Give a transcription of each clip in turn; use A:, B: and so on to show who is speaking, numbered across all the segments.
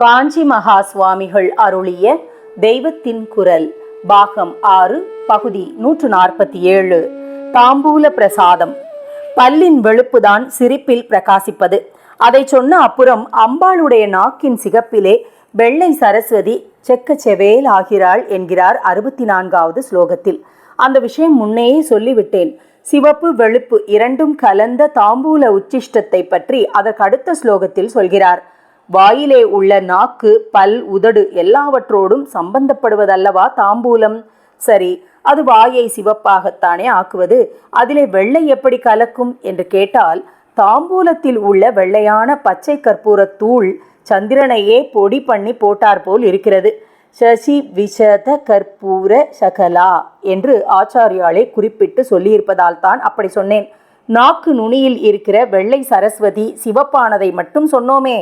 A: காஞ்சி மகா சுவாமிகள் அருளிய தெய்வத்தின் குரல் பாகம் ஆறு பகுதி நூற்று நாற்பத்தி ஏழு. தாம்பூல பிரசாதம். பல்லின் வெளுப்புதான் சிரிப்பில் பிரகாசிப்பது. அதை சொன்ன அப்புறம் அம்பாளுடைய நாக்கின் சிகப்பிலே வெள்ளை சரஸ்வதி செக்க செவேல் ஆகிறாள் என்கிறார் அறுபத்தி நான்காவது ஸ்லோகத்தில். அந்த விஷயம் முன்னேயே சொல்லிவிட்டேன். சிவப்பு வெளுப்பு இரண்டும் கலந்த தாம்பூல உச்சிஷ்டத்தை பற்றி அதற்கு அடுத்த ஸ்லோகத்தில் சொல்கிறார். வாயிலே உள்ள நாக்கு பல் உதடு எல்லாவற்றோடும் சம்பந்தப்படுவதல்லவா தாம்பூலம்? சரி அது வாயை சிவப்பாகத்தானே ஆக்குவது? அதிலே வெள்ளை எப்படி கலக்கும்? என்று கேட்டால் தாம்பூலத்தில் உள்ள வெள்ளையான பச்சை கற்பூர தூள் சந்திரனையே பொடி பண்ணி போட்டார் போல் இருக்கிறது. சசி விஷத கற்பூர சகலா என்று ஆச்சாரியாலே குறிப்பிட்டு சொல்லியிருப்பதால் தான் அப்படி சொன்னேன். நாக்கு நுனியில் இருக்கிற வெள்ளை சரஸ்வதி சிவப்பானதை மட்டும் சொன்னோமே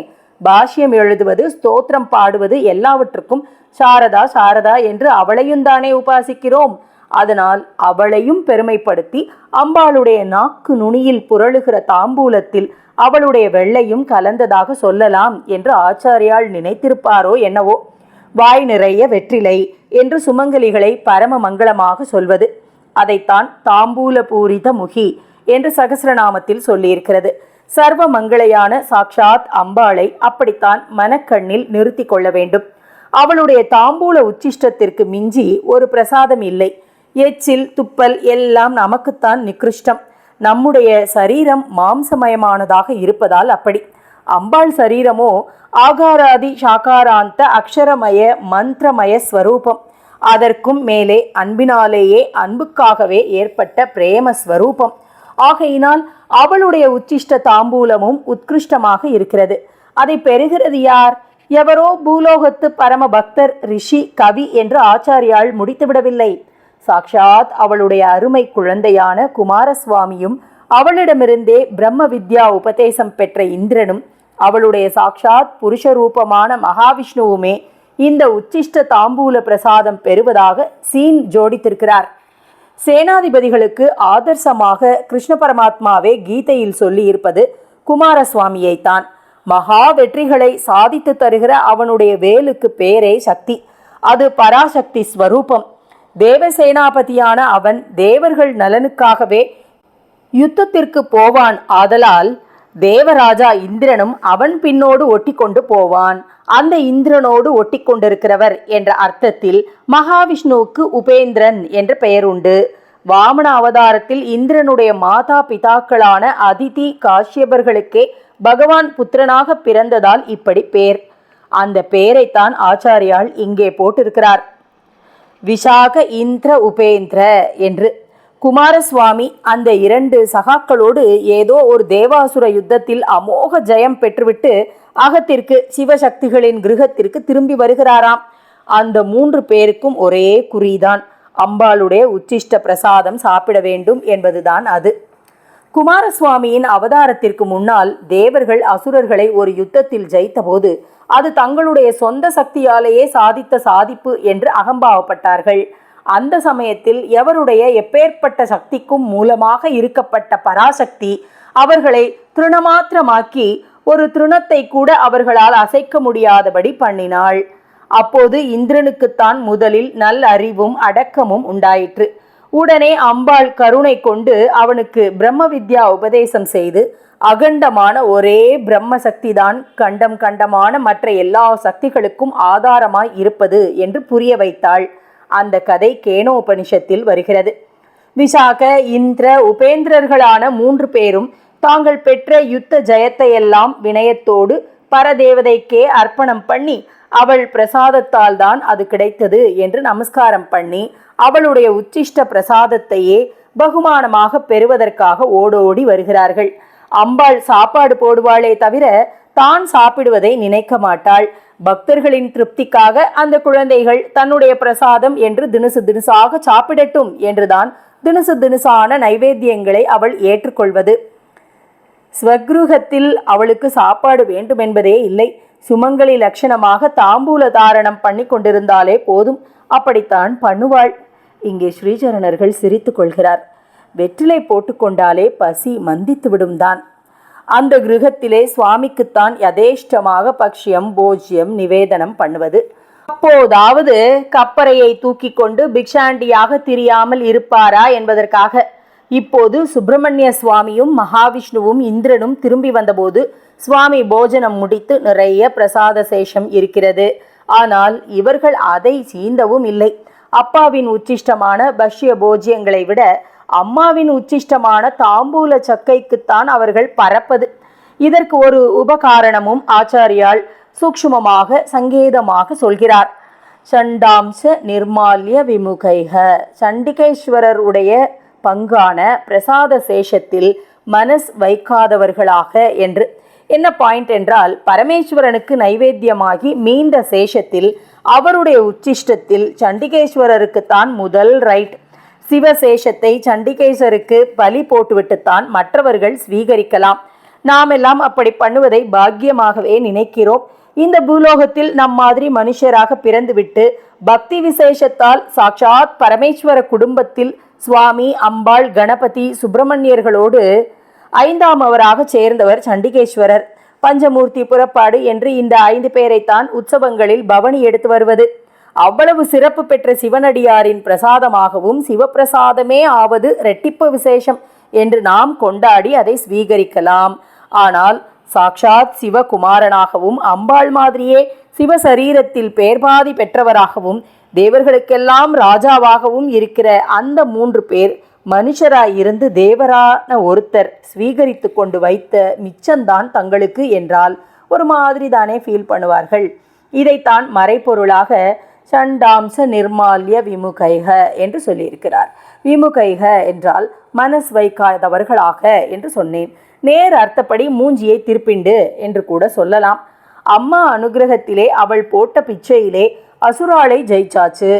A: பாஷ்யம் எழுதுவது ஸ்தோத்திரம் பாடுவது எல்லாவற்றுக்கும் சாரதா சாரதா என்று அவளையும் தானே உபாசிக்கிறோம். அதனால் அவளையும் பெருமைப்படுத்தி அம்பாளுடைய நாக்கு நுனியில் புரளுகிற தாம்பூலத்தில் அவளுடைய வெள்ளையும் கலந்ததாக சொல்லலாம் என்று ஆச்சாரியால் நினைத்திருப்பாரோ என்னவோ. வாய் நிறைய வெற்றிலை என்று சுமங்கலிகளை பரம மங்களமாக சொல்வது. அதைத்தான் தாம்பூல பூரித முகி என்று சகசிரநாமத்தில் சொல்லியிருக்கிறது. சர்வ மங்களையான சாக்ஷாத் அம்பாளை அப்படித்தான் மனக்கண்ணில் நிறுத்தி கொள்ள வேண்டும். அவளுடைய தாம்பூல உச்சிஷ்டத்திற்கு மிஞ்சி ஒரு பிரசாதம் இல்லை. எச்சில் துப்பல் எல்லாம் நமக்குத்தான் நிகிருஷ்டம். நம்முடைய சரீரம் மாம்சமயமானதாக இருப்பதால் அப்படி. அம்பாள் சரீரமோ ஆகாராதி சாகாராந்த அக்ஷரமய மந்திரமய ஸ்வரூபம். அதற்கும் மேலே அன்பினாலேயே அன்புக்காகவே ஏற்பட்ட பிரேம ஸ்வரூபம் ஆகையினால் அவளுடைய உச்சிஷ்ட தாம்பூலமும் உத்கிருஷ்டமாக இருக்கிறது. அதை பெறுகிறது யார்? எவரோ பூலோகத்து பரம பக்தர் ரிஷி கவி என்று ஆச்சாரியால் முடித்துவிடவில்லை. சாக்ஷாத் அவளுடைய அருமை குழந்தையான குமாரசுவாமியும் அவளிடமிருந்தே பிரம்ம வித்யா உபதேசம் பெற்ற இந்திரனும் அவளுடைய சாக்ஷாத் புருஷரூபமான மகாவிஷ்ணுவுமே இந்த உச்சிஷ்ட தாம்பூல பிரசாதம் பெறுவதாக சீன் ஜோடித்திருக்கிறார். சேனாதிபதிகளுக்கு ஆதர்சமாக கிருஷ்ண பரமாத்மாவே கீதையில் சொல்லி இருப்பது குமாரசுவாமியைத்தான். மகா வெற்றிகளை சாதித்து தருகிற அவனுடைய வேலுக்கு பேரே சக்தி. அது பராசக்தி ஸ்வரூபம். தேவசேனாபதியான அவன் தேவர்கள் நலனுக்காகவே யுத்தத்திற்கு போவான். ஆதலால் தேவராஜா இந்திரனும் அவன் பின்னோடு ஒட்டி கொண்டு போவான். அந்த இந்திரனோடு ஒட்டி கொண்டிருக்கிறவர் என்ற அர்த்தத்தில் மகாவிஷ்ணுவுக்கு உபேந்திரன் என்ற பெயர் உண்டு வாமன அவதாரத்தில் இந்திரனுடைய மாதா பிதாக்களான அதிதி காஷ்யபர்களுக்கே பகவான் புத்திரனாக பிறந்ததால் இப்படி பேர். அந்த பெயரைத்தான் ஆச்சாரியால் இங்கே போட்டிருக்கிறார். விஷாக இந்திர உபேந்திர என்று. குமாரசுவாமி அந்த இரண்டு சகாக்களோடு ஏதோ ஒரு தேவாசுர யுத்தத்தில் அமோக ஜெயம் பெற்றுவிட்டு அகத்திற்கு சிவசக்திகளின் கிருகத்திற்கு திரும்பி வருகிறாராம். அந்த மூன்று பேருக்கும் ஒரே குறிதான். அம்பாளுடைய உச்சிஷ்ட பிரசாதம் சாப்பிட வேண்டும் என்பதுதான் அது. குமாரசுவாமியின் அவதாரத்திற்கு முன்னால் தேவர்கள் அசுரர்களை ஒரு யுத்தத்தில் ஜெயித்தபோது அது தங்களுடைய சொந்த சக்தியாலேயே சாதித்த சாதிப்பு என்று அகம்பாவப்பட்டார்கள். அந்த சமயத்தில் எவருடைய எப்பேற்பட்ட சக்திக்கும் மூலமாக இருக்கப்பட்ட பராசக்தி அவர்களை திருணமாத்திரமாக்கி ஒரு திருணத்தை கூட அவர்களால் அசைக்க முடியாதபடி பண்ணினாள். அப்போது இந்திரனுக்குத்தான் முதலில் நல் அறிவும் அடக்கமும் உண்டாயிற்று. உடனே அம்பாள் கருணை கொண்டு அவனுக்கு பிரம்ம வித்யா உபதேசம் செய்து அகண்டமான ஒரே பிரம்ம சக்திதான் கண்டம் கண்டமான மற்ற எல்லா சக்திகளுக்கும் ஆதாரமாய் இருப்பது என்று புரிய வைத்தாள். அந்த கதை கேனோபனிஷத்தில் வருகிறது. விசாக இந்திர உபேந்திரர்களான மூன்று பேரும் தாங்கள் பெற்ற யுத்த ஜெயத்தையெல்லாம் வினயத்தோடு பரதேவதைக்கே அர்ப்பணம் பண்ணி அவள் பிரசாதத்தால் தான் அது கிடைத்தது என்று நமஸ்காரம் பண்ணி அவளுடைய உச்சிஷ்ட பிரசாதத்தையே பகுமானமாக பெறுவதற்காக ஓடோடி வருகிறார்கள். அம்பாள் சாப்பாடு போடுவாளே தவிர தான் சாப்பிடுவதை நினைக்க மாட்டாள். பக்தர்களின் திருப்திக்காக அந்த குழந்தைகள் தன்னுடைய பிரசாதம் என்று தினுசு தினுசாக சாப்பிடட்டும் என்றுதான் தினுசு தினுசான நைவேத்தியங்களை அவள் ஏற்றுக்கொள்வது. ஸ்வக்ருகத்தில் அவளுக்கு சாப்பாடு வேண்டுமென்பதே இல்லை. சுமங்கலி லட்சணமாக தாம்பூல தாரணம் பண்ணி கொண்டிருந்தாலே போதும். அப்படித்தான் பண்ணுவாள். இங்கே ஸ்ரீசரணர்கள் சிரித்து கொள்கிறார். வெற்றிலை போட்டுக்கொண்டாலே பசி மந்தித்து விடும்தான் அந்த கிருகத்திலே சுவாமிக்குத்தான் யதேஷ்டமாக பக்ஷியம் போஜ்யம் நிவேதனம் பண்ணுவது. அப்போதாவது கப்பரையை தூக்கி கொண்டு பிக்ஷாண்டியாக திரியாமல் இருப்பாரா என்பதற்காக இப்போது சுப்பிரமணிய சுவாமியும் மகாவிஷ்ணுவும் இந்திரனும் திரும்பி வந்தபோது சுவாமி போஜனம் முடித்து நிறைய பிரசாத சேஷம் இருக்கிறது. ஆனால் இவர்கள் அதை சீந்தவும் இல்லை. அப்பாவின் உச்சிஷ்டமான பஷ்ய போஜ்யங்களை விட அம்மாவின் உச்சிஷ்டமான தாம்பூல சக்கைக்குத்தான் அவர்கள் பறப்பது இதற்கு ஒரு உபகாரணமும் ஆச்சாரியால் சூக்ஷ்மமாக சங்கேதமாக சொல்கிறார். சண்டாம்ச நிர்மால்ய விமுகைக. சண்டிகேஸ்வரர் உடைய பங்கான பிரசாத சேஷத்தில் மனஸ் வைக்காதவர்களாக என்று. என்ன பாயிண்ட் என்றால் பரமேஸ்வரனுக்கு நைவேத்தியமாகி மீந்த சேஷத்தில் அவருடைய உச்சிஷ்டத்தில் சண்டிகேஸ்வரருக்குத்தான் முதல் ரைட் சிவசேஷத்தை சண்டிகேஸ்வருக்கு பலி போட்டுவிட்டுத்தான் மற்றவர்கள் ஸ்வீகரிக்கலாம். நாமெல்லாம் அப்படி பண்ணுவதை பாக்கியமாகவே நினைக்கிறோம். இந்த பூலோகத்தில் நம் மாதிரி மனுஷராக பிறந்துவிட்டு பக்தி விசேஷத்தால் சாட்சாத் பரமேஸ்வர குடும்பத்தில் சுவாமி அம்பாள் கணபதி சுப்பிரமணியர்களோடு ஐந்தாம் அவராக சேர்ந்தவர் சண்டிகேஸ்வரர். பஞ்சமூர்த்தி புறப்பாடு என்று இந்த ஐந்து பேரைத்தான் உற்சவங்களில் பவனி எடுத்து வருவது. அவ்வளவு சிறப்பு பெற்ற சிவனடியாரின் பிரசாதமாகவும் சிவப்பிரசாதமே ஆவது ரெட்டிப்பு விசேஷம் என்று நாம் கொண்டாடி அதை ஸ்வீகரிக்கலாம். ஆனால் சாக்ஷாத் சிவகுமாரனாகவும் அம்பாள் மாதிரியே சிவசரீரத்தில் பேர்பாதி பெற்றவராகவும் தேவர்களுக்கெல்லாம் ராஜாவாகவும் இருக்கிற அந்த மூன்று பேர் மனுஷராய் இருந்து தேவரான ஒருத்தர் ஸ்வீகரித்து கொண்டு வைத்த மிச்சம்தான் தங்களுக்கு என்றால் ஒரு மாதிரி தானே ஃபீல் பண்ணுவார்கள். இதைத்தான் மறைப்பொருளாக சண்டாம்ச நிர்மால்ய விமுகைக என்று சொல்லியிருக்கிறார். விமுகைக என்றால் மனஸ் வைக்காதவர்களாக என்று சொன்னேன். நேர் அர்த்தப்படி மூஞ்சியை திருப்பிண்டு என்று கூட சொல்லலாம். அம்மா அனுகிரகத்திலே அவள் போட்ட பிச்சையிலே அசுராளை ஜெயிச்சாச்சு.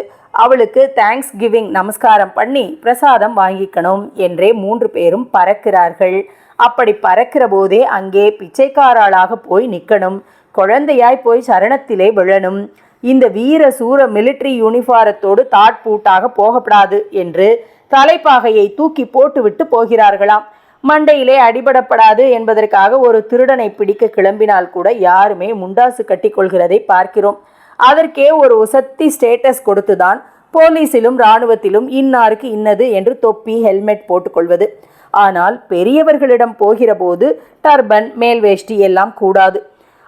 A: அவளுக்கு தேங்க்ஸ் கிவிங் நமஸ்காரம் பண்ணி பிரசாதம் வாங்கிக்கணும் என்றே மூன்று பேரும் பறக்கிறார்கள். அப்படி பறக்கிற போதே அங்கே பிச்சைக்காராளாக போய் நிற்கணும் குழந்தையாய் போய் சரணத்திலே விழணும். இந்த வீர சூர மிலிட்ரி யூனிஃபாரத்தோடு தாட் பூட்டாக போகப்படாது என்று தலைப்பாகையை தூக்கி போட்டுவிட்டு போகிறார்களாம். மண்டையிலே அடிபடப்படாது என்பதற்காக ஒரு திருடனை பிடிக்க கிளம்பினால் கூட யாருமே முண்டாசு கட்டிக்கொள்கிறதை பார்க்கிறோம். அதற்கே ஒரு உசத்தி ஸ்டேட்டஸ் கொடுத்துதான் போலீஸிலும் இராணுவத்திலும் இன்னாருக்கு இன்னது என்று தொப்பி ஹெல்மெட் போட்டுக்கொள்வது. ஆனால் பெரியவர்களிடம் போகிற போது டர்பன் மேல் வேஷ்டி எல்லாம் கூடாது.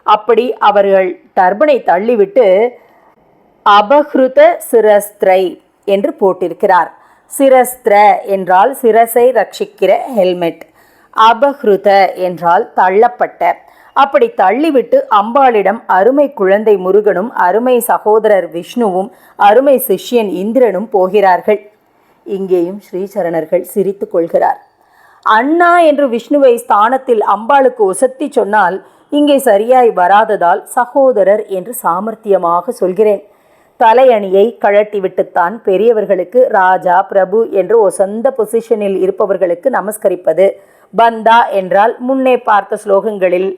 A: அப்படி அவர்கள் டர்பனை தள்ளிவிட்டு அபஹ்ருத சிரஸ்திரை என்று போட்டிருக்கிறார். சிரஸ்திர என்றால் சிரசை ரட்சிக்கிற ஹெல்மெட் அபஹ்ருத என்றால் தள்ளப்பட்ட. அப்படி தள்ளிவிட்டு அம்பாளிடம் அருமை குழந்தை முருகனும் அருமை சகோதரர் விஷ்ணுவும் அருமை சிஷ்யன் இந்திரனும் போகிறார்கள். இங்கேயும் ஸ்ரீசரணர்கள் சிரித்து கொள்கிறார். அண்ணா என்று விஷ்ணுவை ஸ்தானத்தில் அம்பாளுக்கு உசத்தி சொன்னால் இங்கே சரியாய் வராததால் சகோதரர் என்று சாமர்த்தியமாக சொல்கிறேன். தலையணியை கழட்டிவிட்டுத்தான் பெரியவர்களுக்கு ராஜா பிரபு என்று ஒசந்த பொசிஷனில் இருப்பவர்களுக்கு நமஸ்கரிப்பது. பந்தா என்றால் முன்னே பார்த்த ஸ்லோகங்களில்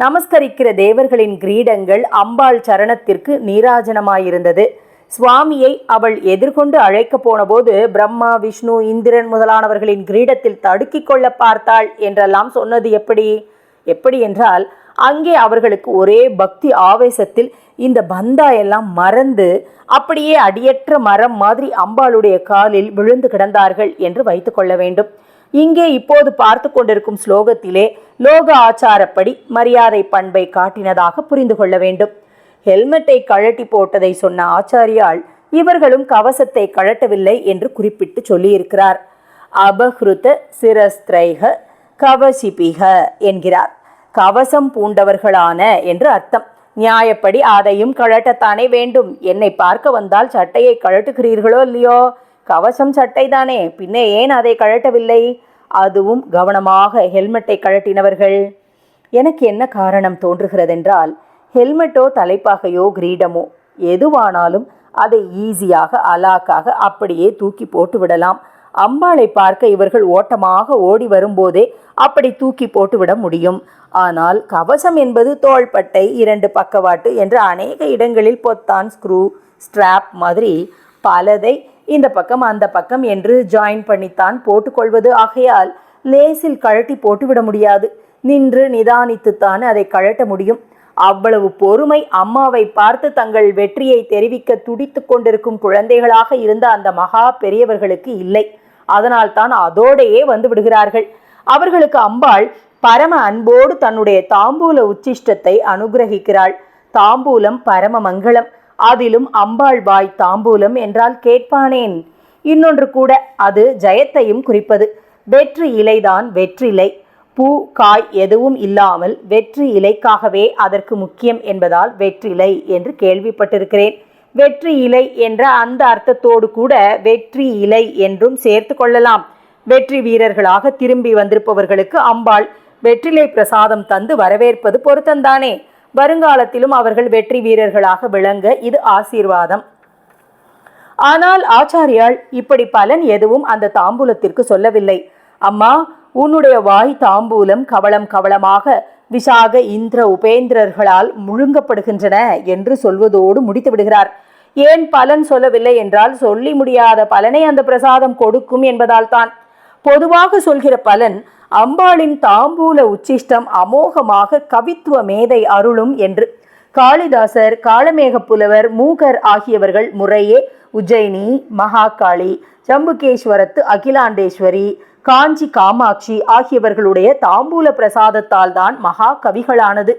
A: நமஸ்கரிக்கிற தேவர்களின் கிரீடங்கள் அம்பாள் சரணத்திற்கு நீராஜனமாயிருந்தது. சுவாமியை அவள் எதிர்கொண்டு அழைக்க போனபோது பிரம்மா விஷ்ணு இந்திரன் முதலானவர்களின் கிரீடத்தில் தடுக்கிக் கொள்ள பார்த்தாள் என்றெல்லாம் சொன்னது எப்படி? எப்படி என்றால் அங்கே அவர்களுக்கு ஒரே பக்தி ஆவேசத்தில் இந்த பந்தா எல்லாம் மறந்து அப்படியே அடியற்ற மரம் மாதிரி அம்பாளுடைய காலில் விழுந்து கிடந்தார்கள் என்று வைத்துக்கொள்ள வேண்டும். இங்கே இப்போது பார்த்து கொண்டிருக்கும் ஸ்லோகத்திலே லோக ஆச்சாரப்படி மரியாதை பண்பை காட்டினதாக புரிந்து கொள்ள வேண்டும். ஹெல்மெட்டை கழட்டி போட்டதை சொன்ன ஆச்சாரியால் இவர்களும் கவசத்தை கழட்டவில்லை என்று குறிப்பிட்டு சொல்லியிருக்கிறார். அபஹ்ருத சிரஸ்திரைக கவசிபிக என்கிறார். கவசம் பூண்டவர்களான என்று அர்த்தம். நியாயப்படி அதையும் கழட்டத்தானே வேண்டும். என்னை பார்க்க வந்தால் சட்டையை கழட்டுகிறீர்களோ இல்லையோ? கவசம் சட்டை தானே பின்னே ஏன் அதை கழட்டவில்லை? அதுவும் கவனமாக ஹெல்மெட்டை கழட்டினவர்கள். எனக்கு என்ன காரணம் தோன்றுகிறதென்றால் ஹெல்மெட்டோ தலைப்பாகையோ கிரீடமோ எதுவானாலும் அதை ஈஸியாக அலாக்காக அப்படியே தூக்கி போட்டு விடலாம் அம்பாளை பார்க்க இவர்கள் ஓட்டமாக ஓடி வரும்போதே அப்படி தூக்கி போட்டுவிட முடியும். ஆனால் கவசம் என்பது தோள்பட்டை இரண்டு பக்கவாட்டு என்ற அநேக இடங்களில் பொத்தான் ஸ்க்ரூ ஸ்ட்ராப் மாதிரி பலதை இந்த பக்கம் அந்த பக்கம் என்று ஜாயின் பண்ணித்தான் போட்டுக்கொள்வது. ஆகையால் லேசில் கழட்டி போட்டுவிட முடியாது. நின்று நிதானித்துத்தான் அதை கழட்ட முடியும். அவ்வளவு பொறுமை அம்மாவை பார்த்து தங்கள் வெற்றியை தெரிவிக்க துடித்து கொண்டிருக்கும் குழந்தைகளாக இருந்த அந்த மகா பெரியவர்களுக்கு இல்லை. அதனால் தான் அதோடையே வந்து விடுகிறார்கள். அவர்களுக்கு அம்பாள் பரம அன்போடு தன்னுடைய தாம்பூல உச்சிஷ்டத்தை அனுகிரகிக்கிறாள். தாம்பூலம் பரம மங்களம். அதிலும் அம்பாள் பாய் தாம்பூலம் என்றால் கேட்பானேன். இன்னொன்று கூட அது ஜெயத்தையும் குறிப்பது. வெற்றி இலைதான் வெற்றிலை. பூ காய் எதுவும் இல்லாமல் வெற்றி இலைக்காகவே அதற்கு முக்கியம் என்பதால் வெற்றிலை என்று கேள்விப்பட்டிருக்கிறேன். வெற்றி இலை என்ற அந்த அர்த்தத்தோடு கூட வெற்றி இலை என்றும் சேர்த்து கொள்ளலாம். வெற்றி வீரர்களாக திரும்பி வந்திருப்பவர்களுக்கு அம்பாள் வெற்றிலை பிரசாதம் தந்து வரவேற்பது பொருத்தந்தானே வருங்காலத்திலும் அவர்கள் வெற்றி வீரர்களாக விளங்க இது ஆசீர்வாதம். ஆனால் ஆச்சாரியால் இப்படி பலன் எதுவும் அந்த தாம்பூலத்திற்கு சொல்லவில்லை. அம்மா உன்னுடைய வாய் தாம்பூலம் கவளம் கவளமாக விசாக இந்திர உபேந்திரர்களால் முழுங்கப்படுகின்றன என்று சொல்வதோடு முடித்து விடுகிறார். ஏன் பலன் சொல்லவில்லை என்றால் சொல்லி முடியாத பலனை அந்த பிரசாதம் கொடுக்கும் என்பதால் தான். பொதுவாக சொல்கிற பலன் அம்பாளின் தாம்பூல உச்சிஷ்டம் அமோகமாக கவித்துவ மேதை அருளும் என்று. காளிதாசர் காளமேக புலவர் மூகர் ஆகியவர்கள் முறையே உஜ்ஜயினி மகாகாளி ஜம்புகேஸ்வரத்து அகிலாண்டேஸ்வரி காஞ்சி காமாட்சி ஆகியவர்களுடைய தாம்பூல பிரசாதத்தால் தான் மகா கவிகளானது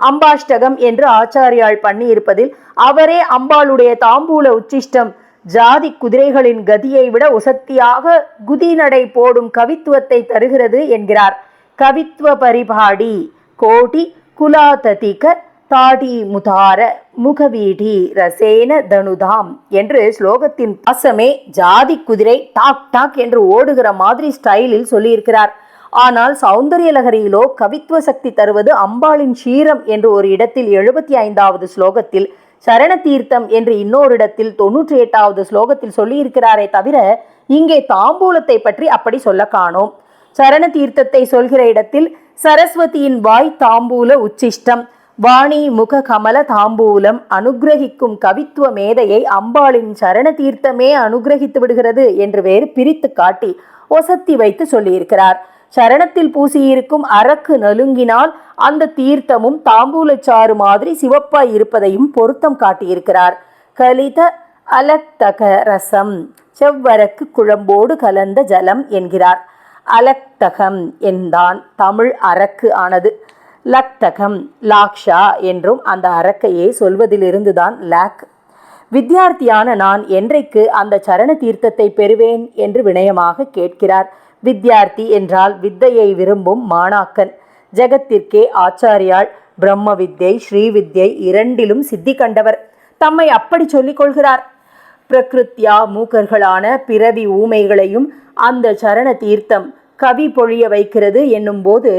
A: அம்பாஷ்டகம் என்று ஆச்சாரியால் பண்ணியிருப்பதில் அவரே அம்பாளுடைய தாம்பூல உச்சிஷ்டம் ஜாதி குதிரைகளின் கதியை விட உசத்தியாக குதிநடை போடும் கவித்துவத்தை தருகிறது என்கிறார். கவித்துவ பரிபாடி கோடி குலாததிக தாடி முதார முகவீடி ரசேன தனுதாம் என்று ஸ்லோகத்தின் பாசமே ஜாதி குதிரை டாக் டாக் என்று ஓடுகிற மாதிரி ஸ்டைலில் சொல்லியிருக்கிறார். ஆனால் சௌந்தரிய லகரியிலோ கவித்துவ சக்தி தருவது அம்பாளின் ஷீரம் என்று ஒரு இடத்தில் எழுபத்தி ஐந்தாவது ஸ்லோகத்தில் சரண தீர்த்தம் என்று இன்னொரு இடத்தில் தொன்னூற்றி எட்டாவது ஸ்லோகத்தில் சொல்லியிருக்கிறாரே தவிர இங்கே தாம்பூலத்தை பற்றி அப்படி சொல்ல காணோம். சரண தீர்த்தத்தை சொல்கிற இடத்தில் சரஸ்வதியின் வாய் தாம்பூல உச்சிஷ்டம் வாணி முக கமல தாம்பூலம் அனுகிரகிக்கும் கவித்துவ மேதையை அம்பாளின் சரண தீர்த்தமே அனுகிரகித்து விடுகிறது என்று வேறு பிரித்து காட்டி ஒசத்தி வைத்து சொல்லியிருக்கிறார். சரணத்தில் பூசியிருக்கும் அரக்கு நலுங்கினால் அந்த தீர்த்தமும் தாம்பூலச்சாறு மாதிரி சிவப்பாய் இருப்பதையும் பொருத்தம் காட்டியிருக்கிறார். கலித அலக்தக ரசம் செவ்வரக்கு குழம்போடு கலந்த ஜலம் என்கிறார். அலக்தகம் என்றான் தமிழ் அரக்கு ஆனது. லக்தகம் லாக்ஷா என்றும் அந்த அரக்கையே சொல்வதிலிருந்துதான் லாக். வித்தியார்த்தியான நான் என்றைக்கு அந்த சரண தீர்த்தத்தை பெறுவேன் என்று வினயமாக கேட்கிறார். வித்யார்த்தி என்றால் வித்தையை விரும்பும் மாணாக்கன். ஜெகத்திற்கே ஆச்சாரியாள் பிரம்ம வித்யை ஸ்ரீவித்யை இரண்டிலும் சித்தி கண்டவர். தம்மை அப்படி சொல்லிக் கொள்கிறார். பிரகிருத்தியா மூக்கர்களான பிறவி ஊமைகளையும் அந்த சரண தீர்த்தம் கவி பொழிய வைக்கிறது என்னும்போது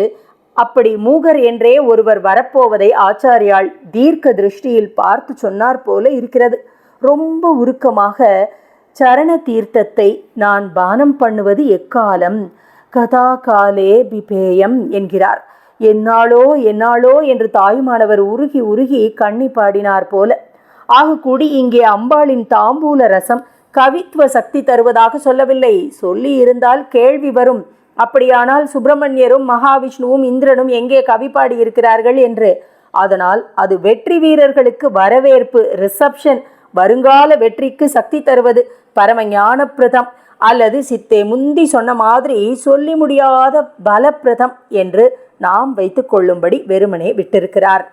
A: அப்படி மூகர் என்றே ஒருவர் வரப்போவதை ஆச்சாரியால் தீர்க்க திருஷ்டியில் பார்த்து சொன்னார் போல இருக்கிறது. ரொம்ப உருக்கமாக சரண தீர்த்தத்தை நான் பானம் பண்ணுவது எக்காலம்? கதா காலே பிபேயம் என்கிறார். என்னாளோ என்னாளோ என்று தாயுமானவர் உருகி உருகி கண்ணி பாடினார் போல. ஆகக்கூடி இங்கே அம்பாளின் தாம்பூல ரசம் கவித்துவ சக்தி தருவதாக சொல்லவில்லை. சொல்லி இருந்தால் கேள்வி வரும். அப்படியானால் சுப்பிரமணியரும் மகாவிஷ்ணுவும் இந்திரனும் எங்கே கவி பாடி இருக்கிறார்கள் என்று. அதனால் அது வெற்றி வீரர்களுக்கு வரவேற்பு ரிசப்ஷன் வருங்கால வெற்றிக்கு சக்தி தருவது பரம ஞானப்பிரதம் அல்லது சித்தே முந்தி சொன்ன மாதிரி சொல்லி முடியாத பலப்பிரதம் என்று நாம் வைத்துக் கொள்ளும்படி வெறுமனே விட்டிருக்கிறார்.